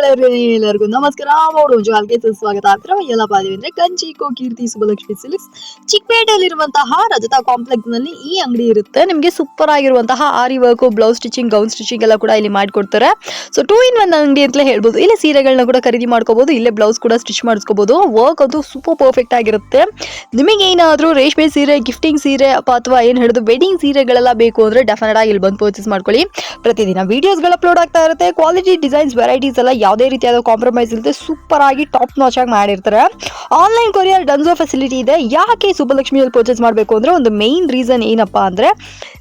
ಎಲ್ಲರಿಗೂ ನಮಸ್ಕಾರ. ಮೋಡು ಜಾಲ್ಗೆ ಸುಸ್ವಾಗತ. ಹತ್ರ ಎಲ್ಲ ಬಾದಿವಿ ಅಂದ್ರೆ ಕಂಚಿ ಕೀರ್ತಿ ಸುಬಲಕ್ಷ್ಮಿ ಸಿಲ್ಕ್ಸ್, ಚಿಕ್ಕಪೇಟೆಯಲ್ಲಿರುವಂತಹ ರಜತಾ ಕಾಂಪ್ಲೆಕ್ಸ್ನಲ್ಲಿ ಈ ಅಂಗಡಿ ಇರುತ್ತೆ. ನಿಮಗೆ ಸೂಪರ್ ಆಗಿರುವಂತಹ aari work blouse stitching gown stitching ಎಲ್ಲ ಕೂಡ ಇಲ್ಲಿ ಮಾಡಿಕೊಡ್ತಾರೆ. ಸೊ ಟೂ ಇನ್ ಒನ್ ಅಂಗಡಿ ಅಂತಲೇ ಹೇಳ್ಬೋದು. ಇಲ್ಲಿ ಸೀರೆಗಳನ್ನ ಕೂಡ ಖರೀದಿ ಮಾಡ್ಕೋಬಹುದು ಇಲ್ಲೇ ಬ್ಲೌಸ್ ಕೂಡ ಸ್ಟಿಚ್ ಮಾಡಿಸ್ಕೋಬಹುದು ವರ್ಕ್ ಅದು ಸೂಪರ್ ಪರ್ಫೆಕ್ಟ್ ಆಗಿರುತ್ತೆ. ನಿಮಗೆ ಏನಾದರೂ ರೇಷ್ಮೆ ಸೀರೆ ಗಿಫ್ಟಿಂಗ್ ಸೀರೆ ಅಥವಾ ಏನು ಹಿಡಿದು ವೆಡ್ಡಿಂಗ್ ಸೀರೆಗಳೆಲ್ಲ ಬೇಕು ಅಂದ್ರೆ ಡೆಫಿನೆಟ್ ಆಗಿ ಇಲ್ಲಿ ಬಂದು ಪರ್ಚೇಸ್ ಮಾಡ್ಕೊಳ್ಳಿ. ಪ್ರತಿದಿನ ವಿಡಿಯೋಸ್ಗಳು ಅಪ್ಲೋಡ್ ಆಗ್ತಾ ಇರುತ್ತೆ. ಕ್ವಾಲಿಟಿ ಡಿಸೈನ್ಸ್ ವೆರೈಟೀಸ್ ಎಲ್ಲ ಯಾವುದೇ ರೀತಿಯಾದ ಕಾಂಪ್ರಮೈಸ್ ಇಲ್ಲದೆ ಸೂಪರ್ ಆಗಿ ಟಾಪ್ ನಾಚ್ ಆಗಿ ಮಾಡಿರ್ತಾರೆ. ಆನ್ಲೈನ್ ಕೊರಿಯರ್ ಡನ್ಸೋ ಫೆಸಿಲಿಟಿ ಇದೆ. ಯಾಕೆ ಸುಬ್ಬಲಕ್ಷ್ಮಿಯಲ್ಲಿ ಪರ್ಚೇಸ್ ಮಾಡಬೇಕು ಅಂದರೆ ಒಂದು ಮೇನ್ ರೀಸನ್ ಏನಪ್ಪಾ ಅಂದರೆ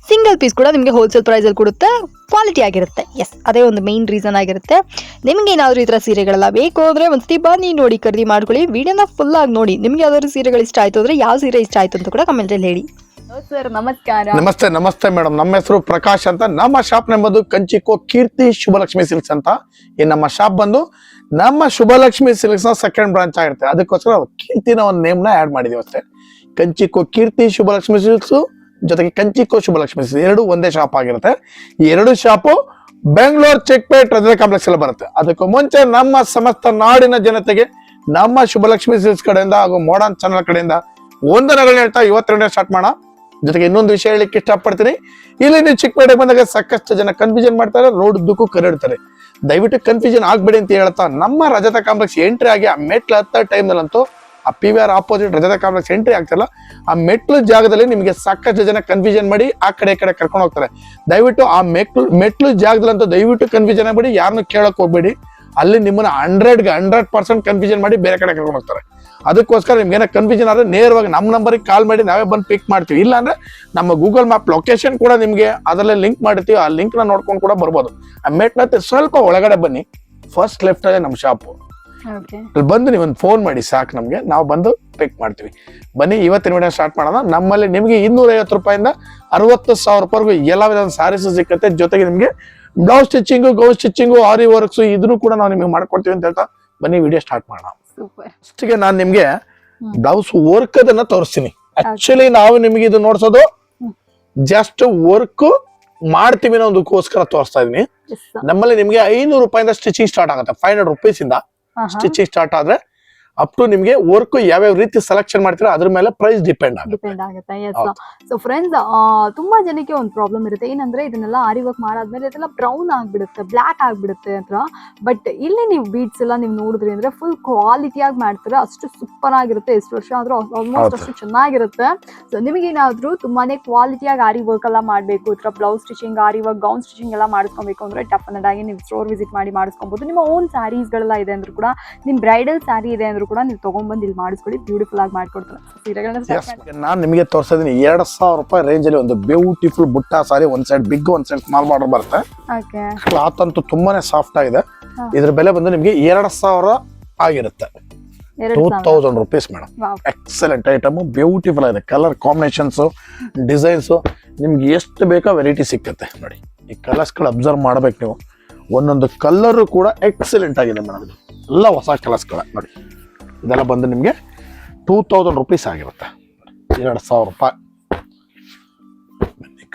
ಸಿಂಗಲ್ ಪೀಸ್ ಕೂಡ ನಿಮಗೆ ಹೋಲ್ಸೇಲ್ ಪ್ರೈಸಲ್ಲಿ ಕೊಡುತ್ತೆ ಕ್ವಾಲಿಟಿ ಆಗಿರುತ್ತೆ. ಎಸ್ ಅದೇ ಒಂದು ಮೇನ್ ರೀಸನ್ ಆಗಿರುತ್ತೆ. ನಿಮಗೆ ಏನಾದರೂ ಈ ಥರ ಸೀರೆಗಳೆಲ್ಲ ಬೇಕು ಅಂದರೆ ಒಂದ್ಸತಿ ಬನ್ನಿ ನೋಡಿ, ಖರೀದಿ ಮಾಡ್ಕೊಳ್ಳಿ. ವಿಡಿಯೋನ ಫುಲ್ ಆಗಿ ನೋಡಿ. ನಿಮಗೆ ಯಾವ್ದಾದ್ರು ಸೀರೆಗಳು ಇಷ್ಟ ಆಯಿತು ಅಂದರೆ ಯಾವ ಸೀರೆ ಇಷ್ಟ ಆಯಿತು ಅಂತ ಕೂಡ ಕಮೆಂಟಲ್ಲಿ ಹೇಳಿ. ನಮಸ್ತೆ ನಮಸ್ತೆ ಮೇಡಮ್. ನಮ್ಮ ಹೆಸರು ಪ್ರಕಾಶ್ ಅಂತ. ನಮ್ಮ ಶಾಪ್ ನೆಂಬುದು ಕಂಚಿಕೋ ಕೀರ್ತಿ ಶುಭಲಕ್ಷ್ಮಿ ಸಿಲ್ಕ್ಸ್ ಅಂತ. ಈ ನಮ್ಮ ಶಾಪ್ ಬಂದು ನಮ್ಮ ಶುಭಲಕ್ಷ್ಮಿ ಸಿಲ್ಕ್ಸ್ನ ಸೆಕೆಂಡ್ ಬ್ರಾಂಚ್ ಆಗಿರುತ್ತೆ. ಅದಕ್ಕೋಸ್ಕರ ಕೀರ್ತಿನ ಒಂದು ನೇಮ್ನ ಆಡ್ ಮಾಡಿದೀವಿ ಅಷ್ಟೇ. ಕಂಚಿಕೋ ಕೀರ್ತಿ ಶುಭಲಕ್ಷ್ಮಿ ಸಿಲ್ಕ್ಸ್, ಜೊತೆಗೆ ಕಂಚಿಕೋ ಶುಭಲಕ್ಷ್ಮಿ ಸಿಲ್ಕ್ಸ್. ಎರಡು ಒಂದೇ ಶಾಪ್ ಆಗಿರುತ್ತೆ. ಈ ಎರಡು ಶಾಪು ಬೆಂಗಳೂರು ಚೆಕ್ಪೇಟ್ ರಜೆ ಕಾಂಪ್ಲೆಕ್ಸ್ ಎಲ್ಲ ಬರುತ್ತೆ. ಅದಕ್ಕೂ ಮುಂಚೆ ನಮ್ಮ ಸಮಸ್ತ ನಾಡಿನ ಜನತೆಗೆ ನಮ್ಮ ಶುಭಲಕ್ಷ್ಮಿ ಸಿಲ್ಕ್ಸ್ ಕಡೆಯಿಂದ ಹಾಗೂ ಮೋಡನ್ ಚಾನಲ್ ಕಡೆಯಿಂದ ವಂದನೆಗಳನ್ನ ಹೇಳ್ತಾ ಇವತ್ತೆರಡನೇ ಸ್ಟಾರ್ಟ್ ಮಾಡೋಣ. ಜೊತೆಗೆ ಇನ್ನೊಂದು ವಿಷಯ ಹೇಳಲಿಕ್ಕೆ ಇಷ್ಟಪಡ್ತೀನಿ. ಇಲ್ಲಿ ನೀವು ಚಿಕ್ಕಪೇಟೆಗೆ ಬಂದಾಗ ಸಾಕಷ್ಟು ಜನ ಕನ್ಫ್ಯೂಷನ್ ಮಾಡ್ತಾರೆ ರೋಡ್ ಉದ್ದಕ್ಕೂ ಕರೆಡ್ತಾರೆ. ದಯವಿಟ್ಟು ಕನ್ಫ್ಯೂಷನ್ ಆಗ್ಬೇಡಿ ಅಂತ ಹೇಳ್ತಾ ನಮ್ಮ ರಜತ ಕಾಂಪ್ಲೆಕ್ಸ್ ಎಂಟ್ರಿ ಆಗಿ ಆ ಮೆಟ್ಲು ಹತ್ತ ಟೈಮ್ನಲ್ಲಂತೂ ಆ P V R opposite Rajatha complex entry ಆಗ್ತಾರಲ್ಲ ಆ ಮೆಟ್ಲು ಜಾಗದಲ್ಲಿ ನಿಮಗೆ ಸಾಕಷ್ಟು ಜನ ಕನ್ಫ್ಯೂಷನ್ ಮಾಡಿ ಆ ಕಡೆ ಈ ಕಡೆ ಕರ್ಕೊಂಡು ಹೋಗ್ತಾರೆ. ದಯವಿಟ್ಟು ಆ ಮೆಟ್ಲು ಮೆಟ್ಲು ಜಾಗದಲ್ಲಂತೂ ದಯವಿಟ್ಟು ಕನ್ಫ್ಯೂಷನ್ ಆಗ್ಬೇಡಿ, ಯಾರನ್ನೂ ಕೇಳಕ್ ಹೋಗ್ಬೇಡಿ. ಅಲ್ಲಿ ನಿಮ್ಮನ್ನ ಹಂಡ್ರೆಡ್ಗೆ ಹಂಡ್ರೆಡ್ ಪರ್ಸೆಂಟ್ ಕನ್ಫ್ಯೂಷನ್ ಮಾಡಿ ಬೇರೆ ಕಡೆ ಕರ್ಕೊಂಡು ಹೋಗ್ತಾರೆ. ಅದಕ್ಕೋಸ್ಕರ ನಿಮ್ಗೆ ಏನೋ ಕನ್ಫ್ಯೂಷನ್ ಆದರೆ ನೇರವಾಗಿ ನಮ್ಮ ನಂಬರಿಗೆ ಕಾಲ್ ಮಾಡಿ ನಾವೇ ಬಂದು ಪಿಕ್ ಮಾಡ್ತೀವಿ. ಇಲ್ಲಾಂದ್ರೆ ನಮ್ಮ ಗೂಗಲ್ ಮ್ಯಾಪ್ ಲೊಕೇಶನ್ ಕೂಡ ನಿಮಗೆ ಅದರಲ್ಲೇ ಲಿಂಕ್ ಮಾಡಿರ್ತೀವಿ ಆ ಲಿಂಕ್ನ ನೋಡ್ಕೊಂಡು ಕೂಡ ಬರ್ಬೋದು. ಆ ಮೆಟ್ಲತ್ತೆ ಸ್ವಲ್ಪ ಒಳಗಡೆ ಬನ್ನಿ. ಫಸ್ಟ್ ಲೆಫ್ಟ್ ಅಲ್ಲೇ ನಮ್ಮ ಶಾಪು ಅಲ್ಲಿ ಬಂದು ನೀವು ಒಂದು ಫೋನ್ ಮಾಡಿ ಸಾಕು ನಮಗೆ. ನಾವು ಬಂದು ಪಿಕ್ ಮಾಡ್ತೀವಿ. ಬನ್ನಿ ಇವತ್ತಿನ ವಿಡಿಯೋ ಸ್ಟಾರ್ಟ್ ಮಾಡೋಣ. ನಮ್ಮಲ್ಲಿ ನಿಮಗೆ ಇನ್ನೂರೈವತ್ತು ರೂಪಾಯಿಂದ ಅರವತ್ತು ಸಾವಿರ ರೂಪಾಯಿವರೆಗೂ ಎಲ್ಲ ವಿಧದ ಸಾರೀಸು ಸಿಕ್ಕತ್ತೆ. ಜೊತೆಗೆ ನಿಮಗೆ blouse stitching gown stitching aari works ಇದನ್ನು ಕೂಡ ನಾವು ನಿಮಗೆ ಮಾಡ್ಕೊಡ್ತೀವಿ ಅಂತ ಹೇಳ್ತಾ ಬನ್ನಿ ವಿಡಿಯೋ ಸ್ಟಾರ್ಟ್ ಮಾಡೋಣ. ಫಸ್ಟ್ಗೆ ನಾನು ನಿಮ್ಗೆ ಬ್ಲೌಸ್ ವರ್ಕ್ ಅದನ್ನ ತೋರಿಸ್ತೀನಿ. ಆಕ್ಚುಲಿ ನಾವು ನಿಮಗೆ ಇದು ನೋಡ್ಸೋದು ಜಸ್ಟ್ ವರ್ಕ್ ಮಾಡ್ತೀವಿ ಅನ್ನೋದಕ್ಕೋಸ್ಕರ ತೋರಿಸ್ತಾ ಇದೀನಿ ನಮ್ಮಲ್ಲಿ ನಿಮ್ಗೆ ಐನೂರು ರೂಪಾಯಿಂದ ಸ್ಟಿಚಿಂಗ್ ಸ್ಟಾರ್ಟ್ ಆಗುತ್ತೆ. ಫೈವ್ ಹಂಡ್ರೆಡ್ ರುಪೀಸ್ ಇಂದ ಸ್ಟಿಚಿಂಗ್ ಸ್ಟಾರ್ಟ್ ಆದ್ರೆ ಅಪ್ ಟು ನಿಮ್ಗೆ ವರ್ಕ್ ಯಾವ್ಯಾವ ರೀತಿ ಸೆಲೆಕ್ಷನ್ ಮಾಡ್ತೀರಾ ಅದ್ರ ಮೇಲೆ ಪ್ರೈಸ್ ಡಿಪೆಂಡ್ ಡಿಪೆಂಡ್ ಆಗುತ್ತೆ ಎಸ್. ಸೊ ಫ್ರೆಂಡ್ಸ್ ತುಂಬಾ ಜನಕ್ಕೆ ಒಂದು ಪ್ರಾಬ್ಲಮ್ ಇರುತ್ತೆ. ಏನಂದ್ರೆ ಇದನ್ನೆಲ್ಲ ಆರಿ ವರ್ಕ್ ಮಾಡಾದ್ಮೇಲೆ ಇದೆಲ್ಲ ಬ್ರೌನ್ ಆಗ್ಬಿಡುತ್ತೆ ಬ್ಲ್ಯಾಕ್ ಆಗ್ಬಿಡುತ್ತೆ ಅಂತ. ಬಟ್ ಇಲ್ಲಿ ನೀವು ಬೀಡ್ಸ್ ಎಲ್ಲ ನೀವು ನೋಡಿದ್ರಿ ಅಂದ್ರೆ ಫುಲ್ ಕ್ವಾಲಿಟಿಯಾಗಿ ಮಾಡ್ತೀರಾ. ಅಷ್ಟು ಸೂಪರ್ ಆಗಿರುತ್ತೆ. ಎಷ್ಟು ವರ್ಷ ಆದ್ರೂ ಆಲ್ಮೋಸ್ಟ್ ಅಷ್ಟು ಚೆನ್ನಾಗಿರುತ್ತೆ. ಸೊ ನಿಮಗೇನಾದ್ರೂ ತುಂಬಾನೇ ಕ್ವಾಲಿಟಿಯಾಗಿ ಆರಿ ವರ್ಕ್ ಎಲ್ಲ ಮಾಡಬೇಕು ಈ ಥರ blouse stitching aari work gown stitching ಎಲ್ಲ ಮಾಡಿಸ್ಕೊಬೇಕು ಅಂದ್ರೆ ಡೆಫಿನೆಟ್ ಆಗಿ ನೀವು ಸ್ಟೋರ್ ವಿಸಿಟ್ ಮಾಡಿ ಮಾಡಿಸ್ಕೊಬಹುದು ನಿಮ್ಮ ಓನ್ ಸ್ಯಾರೀಸ್ಗಳೆಲ್ಲ ಇದೆ ಅಂದ್ರೂ ಕೂಡ ನಿಮ್ಮ ಬ್ರೈಡಲ್ ಸ್ಯಾರಿ ಇದೆ ಅಂದ್ರೂ ಕೂಡ ನೀವು ತಗೊಂಡ್ಬಂದು ಇಲ್ಲಿ ಮಾಡಿಸ್ಕೊಳ್ಳಿ ಬ್ಯೂಟಿಫುಲ್ ಆಗಿ ಮಾಡ್ಕೊಡ್ತಾರೆ. ಸೀರೆಗಳನ್ನ ನಾನು ನಿಮಗೆ ತೋರಿಸಿದೀನಿ ಎರಡು ಸಾವಿರ ರೂಪಾಯಿ ರೇಂಜ್ ಅಲ್ಲಿ ಒಂದು ಬ್ಯೂಟಿಫುಲ್ ಬುಟ್ಟ ಸಾರಿ ಒಂದು ಸೈಡ್ ಬಿಗ್ ಒಂದು ಸೈಡ್ ಸ್ಮಾಲ್ ಬಾರ್ಡರ್ ಬರುತ್ತೆ. ಕ್ಲಾತ್ ಅಂತೂ ತುಂಬಾನೇ ಸಾಫ್ಟ್ ಆಗಿದೆ. ಇದ್ರ ಬೆಲೆ ಬಂದು ನಿಮಗೆ ಎರಡು ಸಾವಿರ ಆಗಿರುತ್ತೆ. Two thousand rupees madam excellent item beautiful ಆಗಿದೆ. ಕಲರ್ ಕಾಂಬಿನೇಷನ್ಸ್ ಡಿಸೈನ್ಸ್ ನಿಮ್ಗೆ ಎಷ್ಟು ಬೇಕೋ ವೆರೈಟಿ ಸಿಕ್ಕತ್ತೆ ನೋಡಿ. ಈ ಕಲರ್ಸ್ಗಳು ಅಬ್ಸರ್ವ್ ಮಾಡ್ಬೇಕು ನೀವು. ಒಂದೊಂದು ಕಲರು ಕೂಡ ಎಕ್ಸಲೆಂಟ್ ಆಗಿದೆ ಮೇಡಮ್ ಎಲ್ಲ ಹೊಸ ಕಲರ್ಸ್ಗಳ ನೋಡಿ. ಇದೆಲ್ಲ ಬಂದು ನಿಮಗೆ ಟೂ ತೌಸಂಡ್ ರುಪೀಸ್ ಆಗಿರುತ್ತೆ. ಎರಡು ಸಾವಿರ ರೂಪಾಯಿ.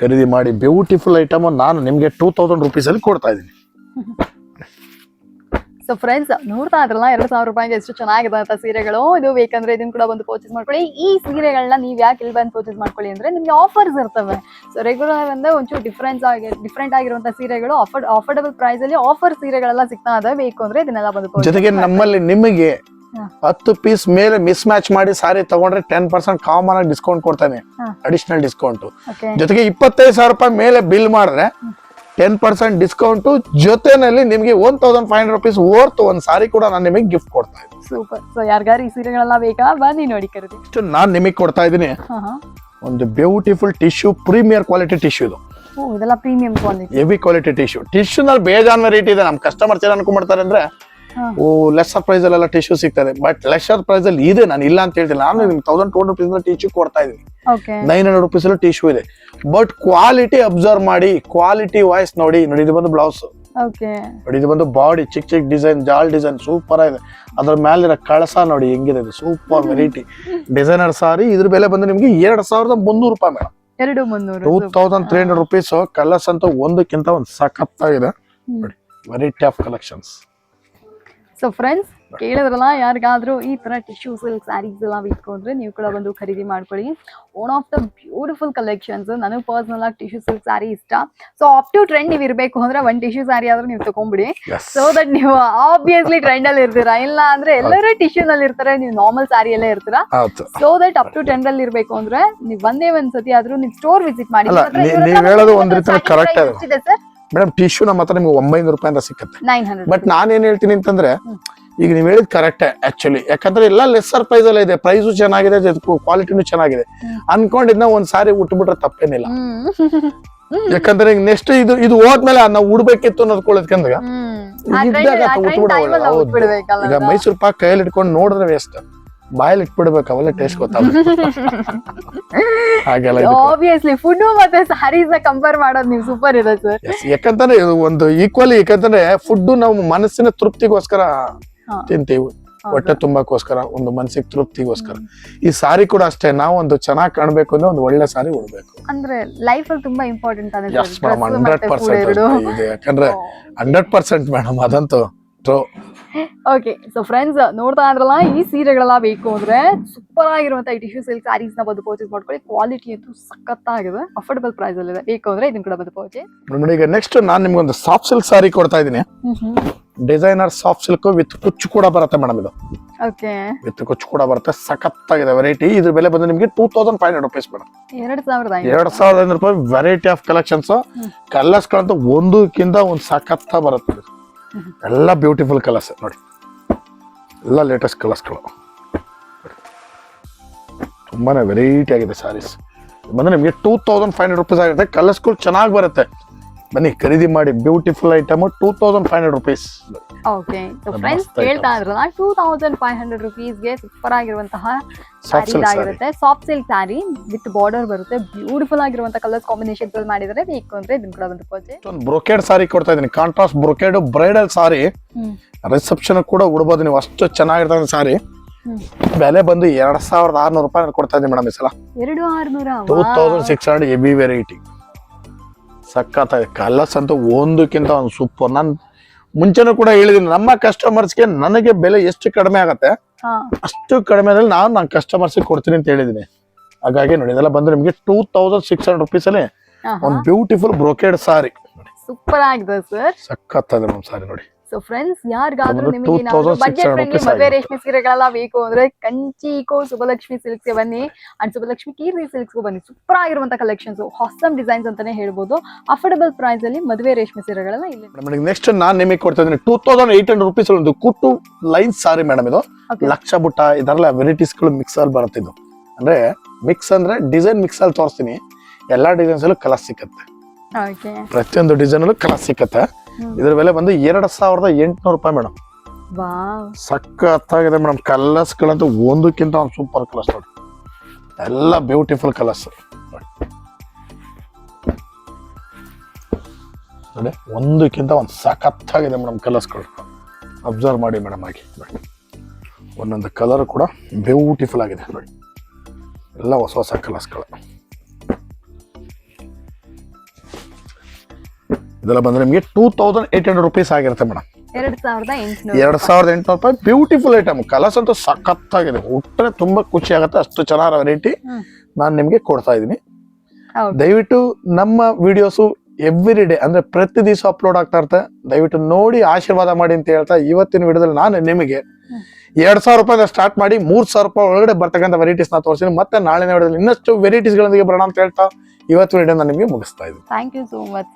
ಖರೀದಿ ಮಾಡಿ ಬ್ಯೂಟಿಫುಲ್ ಐಟಮು ನಾನು ನಿಮಗೆ ಟೂ ತೌಸಂಡ್ ರುಪೀಸಲ್ಲಿ ಕೊಡ್ತಾ ಇದ್ದೀನಿ. ಸೊ ಫ್ರೆಂಡ್ಸ್ ನೋಡ್ತಾ ಇದ್ರಲ್ಲ ಎರಡು ಸಾವಿರ ರೂಪಾಯಿಗೆ ಎಷ್ಟು ಚೆನ್ನಾಗಿದೆ ಅಂತ ಸೀರೆಗಳು. ಇದು ಬೇಕಂದ್ರೆ ಇದನ್ನು ಕೂಡ ಬಂದು ಪರ್ಚೇಸ್ ಮಾಡ್ಕೊಳ್ಳಿ. ಈ ಸೀರೆಗಳನ್ನ ನೀವು ಯಾಕೆ ಇಲ್ಲಿ ಬಂದು ಪರ್ಚೇಸ್ ಮಾಡ್ಕೊಳ್ಳಿ ಅಂದ್ರೆ ನಿಮಗೆ ಆಫರ್ಸ್ ಇರ್ತವೆ. ಸೊ ರೆಗ್ಯುಲರ್ ಅಂದ್ರೆ ಒಂಚೂರು ಡಿಫ್ರೆನ್ಸ್ ಆಗಿ ಡಿಫ್ರೆಂಟ್ ಆಗಿರುವಂಥ ಸೀರೆಗಳು ಆಫರ್ ಆಫರ್ಡಬಲ್ ಪ್ರೈಸ್ ಅಲ್ಲಿ ಆಫರ್ ಸೀರೆಗಳೆಲ್ಲ ಸಿಗ್ತಾ ಇದೆ ಬೇಕು ಅಂದರೆ ಇದನ್ನೆಲ್ಲ ಬಂದು ಜೊತೆಗೆ ನಮ್ಮಲ್ಲಿ ನಿಮಗೆ. ಹತ್ತು ಪೀಸ್ ಮೇಲೆ ಮಿಸ್ ಮ್ಯಾಚ್ ಮಾಡಿ ಸಾರಿ ತಗೊಂಡ್ರೆ ಟೆನ್ ಪರ್ಸೆಂಟ್ ಕಾಮನ್ ಆಗಿ ಡಿಸ್ಕೌಂಟ್ ಕೊಡ್ತಾನೆ. ಅಡಿಷನಲ್ ಡಿಸ್ಕೌಂಟ್ ಜೊತೆಗೆ ಇಪ್ಪತ್ತೈದು ಸಾವಿರ ರೂಪಾಯಿ ಮೇಲೆ ಬಿಲ್ ಮಾಡಿದ್ರೆ ಟೆನ್ ಪರ್ಸೆಂಟ್ ಡಿಸ್ಕೌಂಟ್ ಜೊತೆನಲ್ಲಿ ನಿಮಗೆ one thousand five hundred rupees worth ಒಂದು ಸಾರಿ ಕೂಡ ನಾನು ನಿಮಗೆ ಗಿಫ್ಟ್ ಕೊಡ್ತಾ ಇದ್ದೀನಿ. ಸೂಪರ್ ಸೊ ಯಾರಿಗಾರು ಈ ಸೀರೆಗಳೆಲ್ಲ ಬೇಕಾ? ಬನ್ನಿ ನೋಡಿ ಇಷ್ಟು ನಾನು ನಿಮಗೆ ಕೊಡ್ತಾ ಇದ್ದೀನಿ. ಒಂದು beautiful tissue premier quality tissue ಇದು. ಇದೆಲ್ಲ premium quality heavy quality tissue tissue ನಲ್ಲಿ ಬೇಜಾನ್ ವೆರೈಟಿ ಇದೆ. ನಮ್ಮ ಕಸ್ಟಮರ್ಸ್ ಏನು ಅನ್ಕೊಂಡ್ಬಿಡ್ತಾರೆ ಅಂದ್ರೆ ಲೆಸ್ಸರ್ ಪ್ರೈಸ್ ಅಲ್ಲೆಲ್ಲ ಟಿಶ್ಯೂ ಸಿಗ್ತದೆ. ಬಟ್ ಲೆಸ್ಸರ್ ಪ್ರೈಸ್ ಅಲ್ಲಿ ಇದೆ ನಾನು ಇಲ್ಲ ಅಂತ ಹೇಳ್ತೀನಿ. ನಾನು ನಿಮ್ಗೆ thousand two hundred rupees tissue ಕೊಡ್ತಾ ಇದೀನಿ ನೈನ್ ಹಂಡ್ರೆಡ್ ರುಪೀಸ್ ಅಲ್ಲಿ ಟಿಶ್ಯೂ ಇದೆ. ಬಟ್ ಕ್ವಾಲಿಟಿ ಅಬ್ಸರ್ವ್ ಮಾಡಿ ಕ್ವಾಲಿಟಿ ವಾಯ್ಸ್ ನೋಡಿ ನೋಡಿ ಇದು ಬಂದು ಬ್ಲೌಸ್ ನೋಡಿ ಇದು ಬಂದು ಬಾಡಿ ಚಿಕ್ಕ ಚಿಕ್ಕ ಡಿಸೈನ್ ಜಾಲ್ ಡಿಸೈನ್ ಸೂಪರ್ ಆಗಿದೆ. ಅದ್ರ ಮೇಲೆ ಕಳಸ ನೋಡಿ ಹೆಂಗಿದೆ ಇದು ಸೂಪರ್ ವೆರೈಟಿ ಡಿಸೈನರ್ ಸಾರಿ ಇದ್ರ ಬೆಲೆ ಬಂದು ನಿಮ್ಗೆ ಎರಡ್ ಸಾವಿರದ ಮುನ್ನೂರು ರೂಪಾಯಿ ಮೇಡಮ್ ಎರಡು ಮುನ್ನೂರು two thousand three hundred rupees colours ಅಂತ ಒಂದಕ್ಕಿಂತ ಒಂದು ಸಖತ್ತಾಗಿದೆ. ನೋಡಿ variety of collections so friends ಕೇಳಿದ್ರಲ್ಲ ಯಾರಿಗಾದ್ರೂ ಈ ತರ ಟಿಶ್ಯೂ ಸಿಲ್ಕ್ ಸ್ಯಾರೀಸ್ ಎಲ್ಲ ಇಟ್ಕೊಂಡ್ರೆ ನೀವು ಕೂಡ ಬಂದು ಖರೀದಿ ಮಾಡ್ಕೊಳ್ಳಿ. One of the beautiful collections ನನಗೆ ಪರ್ಸನಲ್ ಆಗಿ ಟಿಶ್ಯೂ ಸಿಲ್ಕ್ ಸ್ಯಾರಿ ಇಷ್ಟ. ಸೊ ಅಪ್ ಟು ಟ್ರೆಂಡ್ ನೀವು ಇರಬೇಕು ಅಂದ್ರೆ ಒಂದ್ ಟಿಶ್ಯೂ ಸ್ಯಾರಿ ಆದ್ರೂ ನೀವು ತಗೊಂಡ್ಬಿಡಿ ಸೊ ದಟ್ ನೀವು ಆಬ್ವಿಯಸ್ಲಿ ಟ್ರೆಂಡ್ ಅಲ್ಲಿ ಇರ್ತೀರಾ ಇಲ್ಲ ಅಂದ್ರೆ ಎಲ್ಲರೂ ಟಿಶ್ಯೂ ನಲ್ಲಿ ಇರ್ತಾರೆ ನೀವು ನಾರ್ಮಲ್ ಸ್ಯಾರಿ ಅಲ್ಲೇ ಇರ್ತೀರಾ. So that up to trend ಅಲ್ಲಿ ಇರ್ಬೇಕು ಅಂದ್ರೆ ನೀವು ಒಂದೇ ಒಂದ್ ಸತಿ ಆದ್ರೂ ನೀವು ಸ್ಟೋರ್ ವಿಸಿಟ್ ಮಾಡಿ. ನೀವು ಹೇಳೋದು ಒಂದ್ ರೀತಿಯಲ್ಲಿ ಕರೆಕ್ಟ್ ಅದು. ಇದೆ ಸರ್. ಮೇಡಮ್ ಟಿಶ್ಯೂ ನಮ್ಮ ಹತ್ರ ನಿಮ್ಗೆ ಒಂಬೈನೂರು ರೂಪಾಯಿಂದ ಸಿಕ್ಕತ್ತೆ. ನೈನ್ ಹಂಡ್ರೆಡ್ ಬಟ್ ನಾನೇನ್ ಹೇಳ್ತೀನಿ ಅಂತಂದ್ರೆ ಈಗ ನೀವ್ ಹೇಳಿದ್ ಕರೆಕ್ಟ್ ಆಕ್ಚುಲಿ ಯಾಕಂದ್ರೆ ಎಲ್ಲ ಲೆಸ್ಸರ್ ಪ್ರೈಸ್ ಎಲ್ಲ ಇದೆ. ಪ್ರೈಸು ಚೆನ್ನಾಗಿದೆ ಕ್ವಾಲಿಟಿನೂ ಚೆನ್ನಾಗಿದೆ. ಅನ್ಕೊಂಡಿದ್ನ ಒಂದ್ ಸಾರಿ ಉಟ್ಬಿಟ್ರೆ ತಪ್ಪೇನಿಲ್ಲ. ಯಾಕಂದ್ರೆ ನೆಕ್ಸ್ಟ್ ಇದು ಇದು ಹೋದ್ಮೇಲೆ ನಾವು ಉಡ್ಬೇಕಿತ್ತು ಅನ್ನೋದ್ಕೊಳ್ಳೋದ್ಕಂದ್ರೆ ಇದ್ದಾಗ ಈಗ. ಮೈಸೂರು ಪಾಕ್ ಕೈಯಲ್ಲಿ ಇಟ್ಕೊಂಡು ನೋಡಿದ್ರೆ ವೇಸ್ಟ್ ಬಾಯಲ್ಲಿ ಇಟ್ಬಿಡ್ಬೇಕು ಅವೆಲ್ಲ ಟೇಸ್ಟ್ ಗೊತ್ತಾಗುತ್ತೆ. ಹಾಗೆಲ್ಲ ಇದು. ಆಬ್ವಿಯಸ್ಲಿ ಫುಡ್ ಮತ್ತೆ ಸಾರೀಸ್ನ ಕಂಪೇರ್ ಮಾಡೋದು ನೀವು ಸೂಪರ್ ಇದೆ ಸರ್ Yes, ಯಾಕಂತಂದ್ರೆ ಇದು ಒಂದು ಈಕ್ವಲಿ ಯಾಕಂತಂದ್ರೆ ಫುಡ್ ನಾವು ಮನಸ್ಸಿನ ತೃಪ್ತಿಗೋಸ್ಕರ ಹಾ. ತಿಂತೀವಿ. ಹೊಟ್ಟೆ ತುಂಬಕ್ಕೋಸ್ಕರ ಒಂದು ಮನಸ್ಸಿಗೆ ತೃಪ್ತಿಗೋಸ್ಕರ. ಈ ಸಾರಿ ಕೂಡ ಅಷ್ಟೇ ನಾವು ಒಂದು ಚೆನ್ನಾಗಿ ಕಾಣ್ಬೇಕು ಅಂದ್ರೆ ಒಂದು ಒಳ್ಳೆ ಸಾರಿ ಉಡ್ಬೇಕು. ಅಂದ್ರೆ ಲೈಫ್ ಅಲ್ಲಿ ತುಂಬಾ important yes madam hundred percent ಇದೆ. ಯಾಕಂದ್ರೆ ಹಂಡ್ರೆಡ್ ಪರ್ಸೆಂಟ್ ಮೇಡಮ್ ಅದಂತೂ ಟ್ರೂ ಓಕೆ ಸೊ ಫ್ರೆಂಡ್ಸ್ ನೋಡ್ತಾ ಇದ್ರಲ್ಲ ಈ ಸೀರೆಗಳೆಲ್ಲ ಬೇಕು ಅಂದ್ರೆ ಸೂಪರ್ ಆಗಿರುವಂತ ಈ ಟಿಶ್ಯೂ ಸಿಲ್ಕ್ನ ಬಂದು ಪರ್ಚೇಸ್ ಮಾಡ್ಕೊಳ್ಳಿ. ಕ್ವಾಲಿಟಿ ಅಂತೂ ಸಖತ್ತಾಗಿದೆ. ಅಫೋರ್ಡಬಲ್ ಪ್ರೈಸ್ ಅಲ್ಲಿ ಇದೆ ಬೇಕು ಅಂದ್ರೆ ಇದನ್ನ ಕೂಡ ಬಂದು ಪರ್ಚೇಸ್ ಈಗ ನೆಕ್ಸ್ಟ್ ನಾನು ನಿಮ್ಗೊಂದು ಸಾಫ್ಟ್ ಸಿಲ್ಕ್ ಸಾರಿ ಕೊಡ್ತಾ ಇದ್ದೀನಿ. ಡಿಸೈನರ್ ಸಾಫ್ಟ್ ಸಿಲ್ಕ್ ವಿತ್ ಕುಚ್ಚು ಕೂಡ ಬರುತ್ತೆ ಮೇಡಮ್ ಇದು. ಓಕೆ ವಿತ್ ಕುಚ್ಚು ಕೂಡ ಬರುತ್ತೆ. ಸಖತ್ತಾಗಿದೆ ವೆರೈಟಿ ಇದ್ರ ಬೆಲೆ ಬಂದು ನಿಮಗೆ two thousand five hundred rupees madam. ಎರಡ್ ಸಾವಿರದ ಎರಡ್ ಸಾವಿರದ ಐನೂರು ರೂಪಾಯಿ variety of collections hmm. Colours ಗಳಂತೂ ಒಂದಕ್ಕಿಂತ ಒಂದು ಸಖತ್ತ ಬರುತ್ತೆ. ಎಲ್ಲ ಬ್ಯೂಟಿಫುಲ್ ಕಲರ್ಸ್ ನೋಡಿ. ಎಲ್ಲ ಲೇಟೆಸ್ಟ್ ಕಲರ್ಸ್ಗಳು ತುಂಬಾ ವೆರೈಟಿ ಆಗಿದೆ ಸ್ಯಾರೀಸ್ ಬಂದ್ರೆ ನಿಮಗೆ two thousand five hundred rupees ಆಗುತ್ತೆ. ಕಲರ್ಸ್ಗಳು ಚೆನ್ನಾಗಿ ಬರುತ್ತೆ. ಬನ್ನಿ, ಖರೀದಿ ಮಾಡಿ beautiful item two thousand five hundred rupees okay friends items. ಇದ್ರಲ್ಲ ಟೂ ತೌಸಂಡ್ ಫೈವ್ ಹಂಡ್ರೆಡ್ ರುಪೀಸ್ಗೆ ಸೂಪರ್ ಆಗಿರುವಂತಹ ಸ್ಯಾರಿ ಆಗಿರುತ್ತೆ. Soft silk sari with border ಬರುತ್ತೆ. ಬ್ಯೂಟಿಫುಲ್ ಆಗಿರುವಂತಹ ಕಲರ್ಸ್ ಕಾಂಬಿನೇಷನ್ ಮಾಡಿದರೆ ಬೇಕು ಅಂದ್ರೆ ಇದನ್ನ ಕೂಡ ಒಂದು ಪರ್ಚೇಸ್ ಒಂದು ಬ್ರೊಕೇಡ್ ಸಾರಿ ಕೊಡ್ತಾ ಇದೀನಿ contrast brocade bridal sari reception ಕೂಡ ಉಡ್ಬೋದು. ನೀವು ಅಷ್ಟು ಚೆನ್ನಾಗಿರ್ತಕ್ಕಂಥ ಸಾರಿ ಬೆಲೆ ಬಂದು ಎರಡ್ ಸಾವಿರದ ಆರ್ನೂರು ರೂಪಾಯಿ ಕೊಡ್ತಾ ಇದ್ದೀನಿ ಮೇಡಮ್ ಈ ಸಲ. ಎರಡು ಆರ್ನೂರ? ಟೂ ತೌಸಂಡ್ ಸಿಕ್ಸ್ ಹಂಡ್ರೆಡ್ ಎಬಿ ವೆರೈಟಿ ಸಖತ್ ಕಲರ್ಸ್ ಅಂತೂ ಒಂದಕ್ಕಿಂತ ಒಂದು ಸೂಪರ್ ನಾನು ಮುಂಚೆನೂ ಕೂಡ ಹೇಳಿದೀನಿ ನಮ್ಮ ಕಸ್ಟಮರ್ಸ್ಗೆ ನನಗೆ ಬೆಲೆ ಎಷ್ಟು ಕಡಿಮೆ ಆಗತ್ತೆ ಅಷ್ಟು ಕಡಿಮೆದಲ್ಲಿ ನಾನು ನನ್ನ ಕಸ್ಟಮರ್ಸ್ಗೆ ಕೊಡ್ತೀನಿ ಅಂತ ಹೇಳಿದೀನಿ ಹಾಗಾಗಿ ನೋಡಿ ಇದೆಲ್ಲ ಬಂದ್ರೆ ನಿಮಗೆ ಟೂ ತೌಸಂಡ್ ಸಿಕ್ಸ್ ಹಂಡ್ರೆಡ್ ರುಪೀಸಲ್ಲಿ ಒಂದು ಬ್ಯೂಟಿಫುಲ್ ಬ್ರೋಕೆಡ್ ಸಾರಿ ಸೂಪರ್ ಆಗಿದೆ ಸರ್ ಸಖತ್ ಇದೆ ಮ್ಯಾಮ್ ಸಾರಿ ನೋಡಿ. ಸೊ ಫ್ರೆಂಡ್ಸ್ ಯಾರಿಗಾದ್ರೂ ನಿಮಗೆ 2600 ಬಜೆಟ್ ಫ್ರೆಂಡ್ಲಿ ಮದುವೆ ರೇಷ್ಮೆ ಸೀರೆಗಳೆಲ್ಲ ಬೇಕು ಅಂದ್ರೆ ಕಂಚಿ ಕೋ ಸುಬಲಕ್ಷ್ಮಿ ಗೆ ಬನ್ನಿ. ಅಂಡ್ ಸುಬಲಕ್ಷ್ಮಿ ಕೀರ್ತಿ ಸಿಲ್ಕ್ಸ್ ಬನ್ನಿ. ಸೂಪರ್ ಆಗಿರುವಂತ ಕಲೆಕ್ಷನ್ಸ್ ಹಾಸಮ್ ಡಿಸೈನ್ಸ್ ಅಂತಾನೆ ಹೇಳ್ಬೋದು. ಅಫೋರ್ಡಬಲ್ ಪ್ರೈಸ್ ಅಲ್ಲಿ ಮದುವೆ ರೇಷ್ಮೆ ಸೀರೆಗಳೆಲ್ಲ ಇಲ್ಲಿ ನೆಕ್ಸ್ಟ್ ನಾನು ನಿಮಗೆ ಕೊಡ್ತಾ ಇದ್ದೀನಿ two thousand eight hundred rupees ಒಂದು ಕುಟ್ಟು ಲೈನ್ ಸಾರಿ ಮೇಡಮ್ ಇದು. ಲಕ್ಷ ಬುಟ್ಟ ವೆರೈಟೀಸ್ಗಳು ಮಿಕ್ಸ್ ಅಲ್ಲಿ ಬರುತ್ತೆ ಇದು. ಅಂದ್ರೆ ಮಿಕ್ಸ್ ಅಂದ್ರೆ ಡಿಸೈನ್ ಮಿಕ್ಸ್ ಅಲ್ಲಿ ತೋರಿಸ್ತೀನಿ. ಎಲ್ಲಾ ಡಿಸೈನ್ಸ್ ಅಲ್ಲೂ ಕಲರ್ ಸಿಕ್ಕತ್ತೆ. ಪ್ರತಿಯೊಂದು ಡಿಸೈನ್ ಅಲ್ಲೂ ಕಲರ್ ಸಿಕ್ಕತ್ತೆ. ಇದ್ರ ಬೆಲೆ ಬಂದು ಎರಡ್ ಸಾವಿರದ ಎಂಟುನೂರು ರೂಪಾಯಿ ಮೇಡಮ್. ಸಖತ್ತಾಗಿದೆ ಮೇಡಮ್. ಕಲರ್ಸ್ ಗಳಂತೂ ಒಂದಕ್ಕಿಂತ ಒಂದು ಸೂಪರ್ ಕಲರ್ಸ್ ನೋಡಿ. ಎಲ್ಲ ಬ್ಯೂಟಿಫುಲ್ ಕಲರ್ಸ್ ನೋಡಿ ಒಂದಕ್ಕಿಂತ ಒಂದು ಸಖತ್ತಾಗಿದೆ ಮೇಡಮ್ ಕಲರ್ಸ್ಗಳು. ಅಬ್ಸರ್ವ್ ಮಾಡಿ ಮೇಡಮ್ ಆಗಿ ನೋಡಿ ಒಂದೊಂದು ಕಲರ್ ಕೂಡ ಬ್ಯೂಟಿಫುಲ್ ಆಗಿದೆ ನೋಡಿ. ಎಲ್ಲ ಹೊಸ ಹೊಸ ಕಲರ್ಸ್ಗಳು ಇದೆಲ್ಲ ಬಂದ್ರೆ ನಿಮಗೆ two thousand eight hundred rupees ಆಗಿರುತ್ತೆ ಮೇಡಮ್. ಎರಡ್ ಸಾವಿರದ ಎಂಟುನೂರು. ರೂಪಾಯಿ ಬ್ಯೂಟಿಫುಲ್ ಐಟಮ್ ಕಲರ್ಸ್ ಅಂತೂ ಸಖತ್ತಾಗಿದೆ. ಹುಟ್ಟರೆ ತುಂಬಾ ಖುಷಿ ಆಗುತ್ತೆ. ಅಷ್ಟು ಚೆನ್ನಾಗಿರೋ ವೆರೈಟಿ ನಾನು ನಿಮಗೆ ಕೊಡ್ತಾ ಇದ್ದೀನಿ ದಯವಿಟ್ಟು ನಮ್ಮ ವಿಡಿಯೋಸು ಎವ್ರಿ ಡೇ ಅಂದ್ರೆ ಪ್ರತಿ ದಿವಸ ಅಪ್ಲೋಡ್ ಆಗ್ತಾ ಇರುತ್ತೆ. ದಯವಿಟ್ಟು ನೋಡಿ ಆಶೀರ್ವಾದ ಮಾಡಿ ಅಂತ ಹೇಳ್ತಾ ಇವತ್ತಿನ ವಿಡಿಯೋದಲ್ಲಿ ನಾನು ನಿಮಗೆ ಎರಡು ಸಾವಿರ ರೂಪಾಯಿ ಸ್ಟಾರ್ಟ್ ಮಾಡಿ ಮೂರ್ ಸಾವಿರ ರೂಪಾಯಿ ಒಳಗಡೆ ಬರ್ತಕ್ಕಂಥ ವೆರೈಟೀಸ್ನ ತೋರಿಸ್ತೀನಿ. ಮತ್ತೆ ನಾಳಿನ ವಿಡಿಯೋದಲ್ಲಿ ಇನ್ನಷ್ಟು ವೆರೈಟೀಸ್ ಗಳೊಂದಿಗೆ ಬರೋಣ ಅಂತ ಹೇಳ್ತಾ ಇವತ್ತು ವಿಡಿಯೋ ನಿಮಗೆ ಮುಗಿಸ್ತಾ ಇದ್ದೀನಿ. Thank you so much